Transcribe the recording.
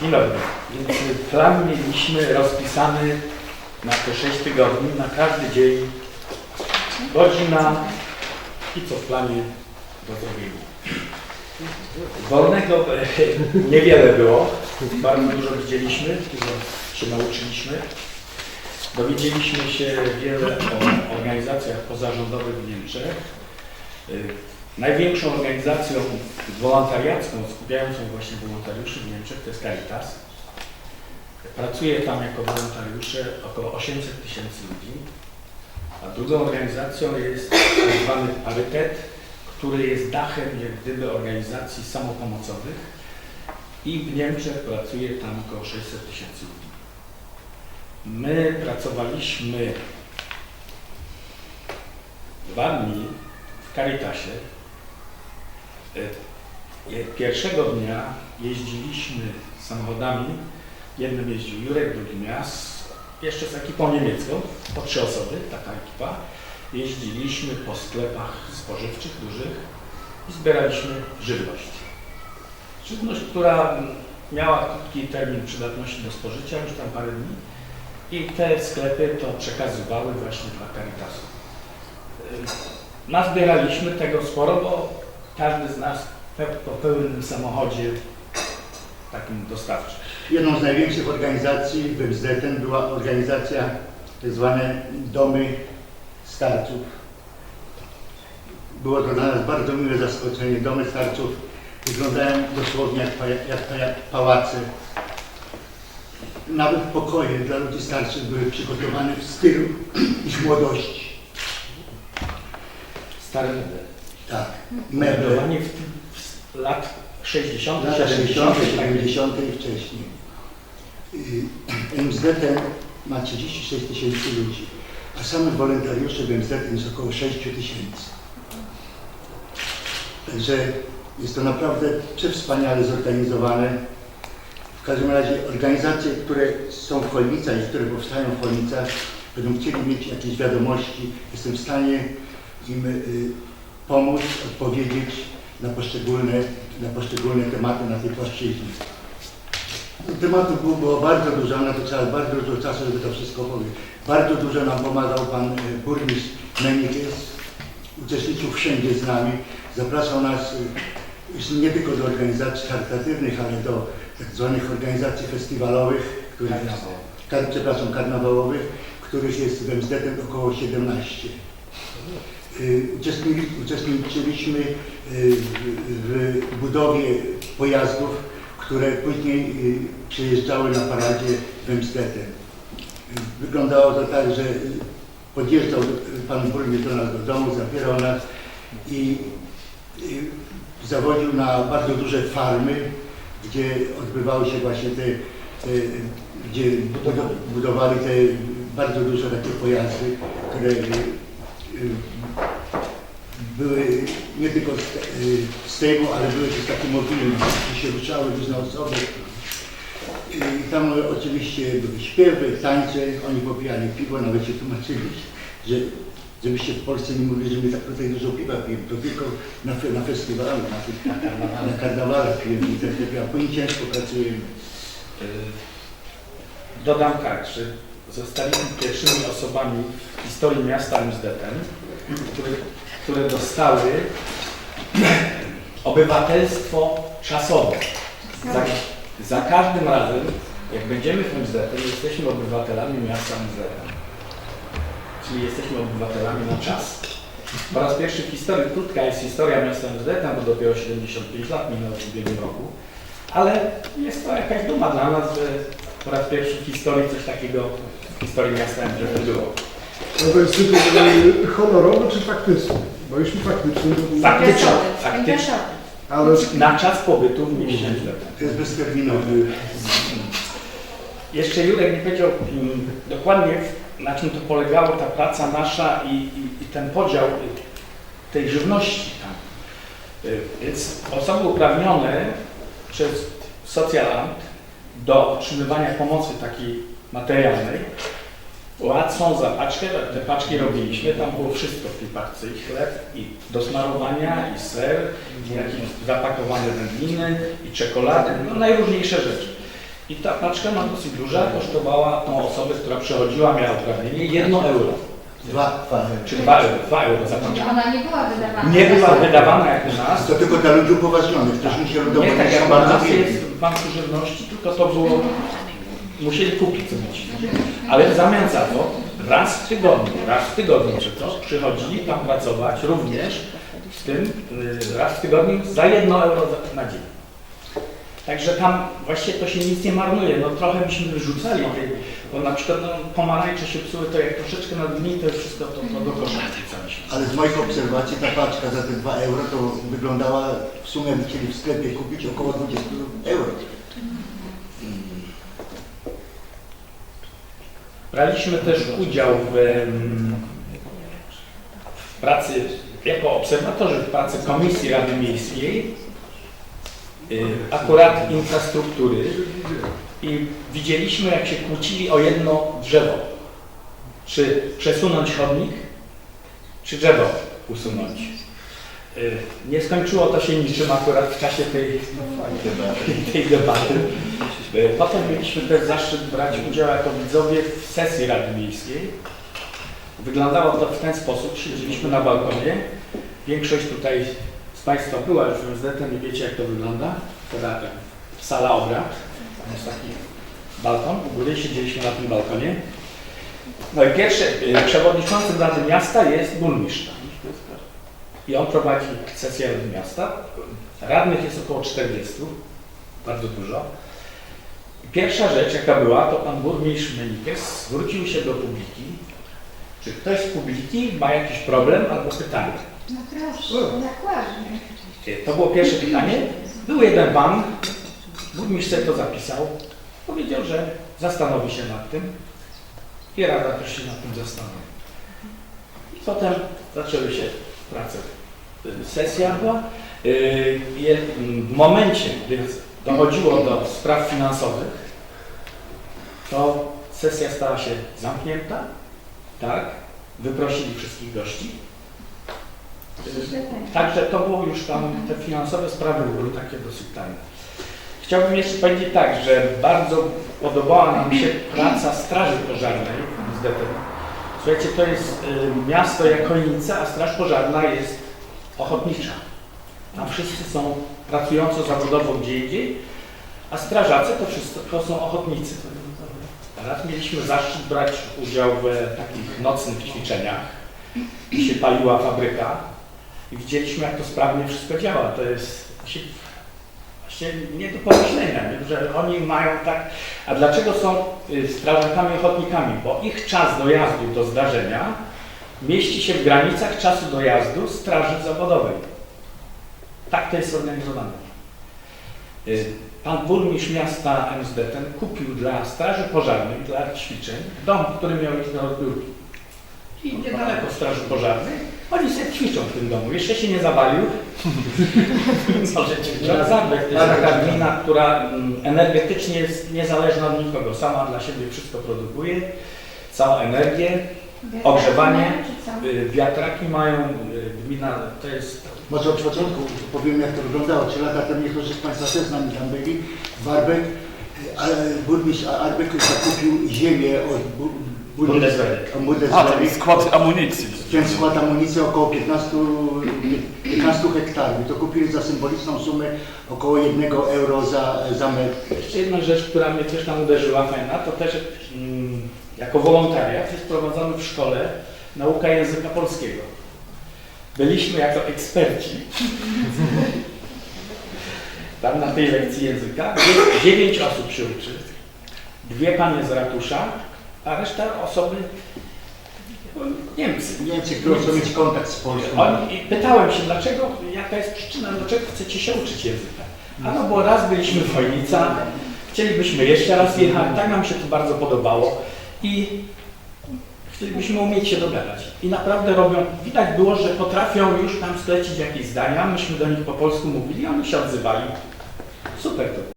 Dobry. Więc plan mieliśmy rozpisany na te 6 tygodni, na każdy dzień, godzina i co w planie do zrobienia. Wolnego e, niewiele było, bardzo dużo widzieliśmy, dużo się nauczyliśmy. Dowiedzieliśmy się wiele o organizacjach pozarządowych w Niemczech. Największą organizacją wolontariacką, skupiającą właśnie wolontariuszy w Niemczech, to jest Caritas. Pracuje tam jako wolontariusze około 800 tysięcy ludzi. A drugą organizacją jest tak zwany Parytet, który jest dachem jak gdyby organizacji samopomocowych i w Niemczech pracuje tam około 600 tysięcy ludzi. My pracowaliśmy dwa dni w Caritasie. E, Pierwszego dnia jeździliśmy samochodami. Jednym jeździł Jurek, drugim ja, jeszcze z ekipą niemiecką, po trzy osoby, taka ekipa. Jeździliśmy po sklepach spożywczych dużych i zbieraliśmy żywność. Żywność, która miała krótki termin przydatności do spożycia, już tam parę dni. I te sklepy to przekazywały właśnie dla Caritasu. Y, Nazbieraliśmy tego sporo, bo każdy z nas po pełnym samochodzie takim dostawczym. Jedną z największych organizacji w MZN była organizacja tak zwane Domy Starców. Było to dla nas bardzo miłe zaskoczenie. Domy Starców wyglądają dosłownie jak, pa, jak, jak pałace. Nawet pokoje dla ludzi starszych były przygotowane w stylu ich młodości. Stare meble. Tak, meble, w, w lat 60., lata 60., 70., 70. i wcześniej. Y, MZN ma 36 tysięcy ludzi, a samych wolontariuszy w MZN jest około 6 tysięcy. Także jest to naprawdę przewspaniale zorganizowane. W każdym razie organizacje, które są w Chojnicach i które powstają w Chojnicach, będą chcieli mieć jakieś wiadomości, jestem w stanie im y, pomóc, odpowiedzieć na poszczególne, na poszczególne tematy na tej płaszczyźnie. Tematów było, było bardzo dużo, na to trzeba bardzo dużo czasu, żeby to wszystko powiedzieć. Bardzo dużo nam pomagał pan y, burmistrz Menikes, uczestniczył wszędzie z nami, zapraszał nas już nie tylko do organizacji charytatywnych, ale do tak zwanych organizacji festiwalowych, których, kar, przepraszam, karnawałowych, których jest w MZN około 17. Y, Uczestniczyliśmy y, w, budowie pojazdów, które później y, przyjeżdżały na paradzie w Emstetten. Wyglądało to tak, że podjeżdżał pan burmistrz do nas do domu, zabierał nas i zawodził na bardzo duże farmy, gdzie odbywały się właśnie te, te gdzie budo- budowali te bardzo duże takie pojazdy, które były nie tylko z, te- z tego, ale były też takie mobilne, gdzie się ruszały różne osoby. I tam oczywiście były śpiewy, tańce, oni popijali piwo, nawet się tłumaczyli, że żebyście w Polsce nie mówili, że my tak tutaj dużo piwa pijemy, to tylko na, na festiwalu, na, na karnawalach pijemy i bo nie ciężko pracujemy. Dodam tak, że zostaliśmy pierwszymi osobami w historii miasta Amsterdam, które, które dostały obywatelstwo czasowe. Za, za każdym razem, jak będziemy w Amsterdam, jesteśmy obywatelami miasta Amsterdam. Czyli jesteśmy obywatelami na czas. Po raz pierwszy w historii, krótka jest historia miasta Amsterdam, bo dopiero 75 lat minęło w ubiegłym roku. Ale jest to jakaś duma dla nas, że po raz pierwszy w historii coś takiego w historii miasta Amsterdam było. No to jest tytuł e, honorowy czy faktyczny? Bo jeśli faktyczny, to... Faktyczny, faktyczny. Ale Na czas pobytu w mieście. To jest bezterminowy. Jeszcze Jurek nie powiedział mm, dokładnie na czym to polegało ta praca nasza i, i, i ten podział y, tej żywności tam. Y, Więc osoby uprawnione przez Socjalamt do otrzymywania pomocy takiej materialnej płacą za paczkę, te paczki robiliśmy, tam było wszystko w tej paczce, i chleb, i do smarowania, i ser, i jakieś zapakowane wędliny, i czekolady, no najróżniejsze rzeczy. I ta paczka ma dosyć duża, kosztowała tą osobę, która przychodziła, miała uprawnienie, 1 euro. Dwa, dwa. Czy 2 euro, 2 euro za paczkę. Ona nie była wydawana. Nie była wydawana jak u nas. To tylko dla ludzi upoważnionych, którzy się Nie ludowo tak jak u bardzo nas jest w Banku Żywności, tylko to było, musieli kupić co mieć. Ale w zamian za to raz w tygodniu, raz w tygodniu czy to, przychodzili tam pracować również w tym y, raz w tygodniu za 1 euro na dzień. Także tam właściwie to się nic nie marnuje. No trochę byśmy wyrzucali bo na przykład no, pomarańcze się psuły, to jak troszeczkę na dni, to już wszystko to, to do kosza. Ale z moich obserwacji ta paczka za te 2 euro to wyglądała, w sumie chcieli w sklepie kupić około 20 euro. Braliśmy też udział w, w pracy, jako obserwatorzy w pracy Komisji Rady Miejskiej, y, akurat infrastruktury i widzieliśmy, jak się kłócili o jedno drzewo. Czy przesunąć chodnik, czy drzewo usunąć. Y, Nie skończyło to się niczym akurat w czasie tej, tej debaty. Y, Potem mieliśmy też zaszczyt brać udział jako widzowie w sesji Rady Miejskiej. Wyglądało to w ten sposób, siedzieliśmy na balkonie. Większość tutaj z Państwa była już w MSD, nie wiecie jak to wygląda. Teraz sala obrad, jest taki balkon, u góry siedzieliśmy na tym balkonie. No i pierwszy przewodniczącym Rady Miasta jest burmistrz. I on prowadzi sesję Rady Miasta. Radnych jest około 40, bardzo dużo. Pierwsza rzecz, jaka była, to pan burmistrz Menikes zwrócił się do publiki, czy ktoś z publiki ma jakiś problem albo pytanie. No proszę, jak ładnie. To było pierwsze pytanie. Był jeden pan, burmistrz sobie to zapisał, powiedział, że zastanowi się nad tym i Rada też się nad tym zastanowi. I potem zaczęły się prace. Y, Sesja była. Y, W momencie, gdy dochodziło do spraw finansowych, to sesja stała się zamknięta, tak, wyprosili wszystkich gości. Także to było już tam, te finansowe sprawy były takie dosyć tajne. Chciałbym jeszcze powiedzieć tak, że bardzo podobała nam się praca Straży Pożarnej z DTM. Słuchajcie, to jest y, miasto jak Chojnica, a Straż Pożarna jest ochotnicza. Tam wszyscy są pracująco zawodowo gdzie indziej, a strażacy to wszyscy to są ochotnicy. Raz mieliśmy zaszczyt brać udział w takich nocnych ćwiczeniach, gdzie się paliła fabryka i widzieliśmy, jak to sprawnie wszystko działa. To jest właśnie, nie do pomyślenia, że oni mają tak. A dlaczego są y, strażakami ochotnikami? Bo ich czas dojazdu do zdarzenia mieści się w granicach czasu dojazdu straży zawodowej. Tak to jest zorganizowane. Y, Pan burmistrz miasta Emsdeten kupił dla straży pożarnej, dla ćwiczeń, dom, który miał iść na odbiórki. I niedaleko straży pożarnej. Oni sobie ćwiczą w tym domu. Jeszcze się nie zawalił. Na Zambek to jest taka gmina, która mm, energetycznie jest niezależna od nikogo. Sama dla siebie wszystko produkuje. Całą energię. Ogrzewanie. Y, Wiatraki mają. y, Gmina to jest Może od początku powiem jak to wyglądało. Trzy lata temu niektórzy z Państwa też z nami tam byli. Barbek, ale burmistrz Arbek zakupił ziemię od bu- bu- Bundeswehry. od A, Bundeswehry. ten skład amunicji. Ten skład amunicji około 15, 15 hektarów. To kupili za symboliczną sumę około 1 euro za, za metr. Jeszcze jedna rzecz, która mnie też tam uderzyła fajna, to też mm, jako wolontariat jest prowadzony w szkole nauka języka polskiego. Byliśmy jako eksperci tam na tej lekcji języka. Dzie- Dziewięć osób się uczy, dwie panie z ratusza, a reszta osoby no, Niemcy. Niemcy, którzy chcą mieć kontakt z Polską. Oni, I pytałem się, dlaczego, jaka jest przyczyna, dlaczego chcecie się uczyć języka? A no bo raz byliśmy w Chojnica, chcielibyśmy jeszcze raz jechać, tak nam się to bardzo podobało i chcielibyśmy umieć się dogadać. I naprawdę robią, widać było, że potrafią już nam sklecić jakieś zdania, myśmy do nich po polsku mówili, oni się odzywali. Super to.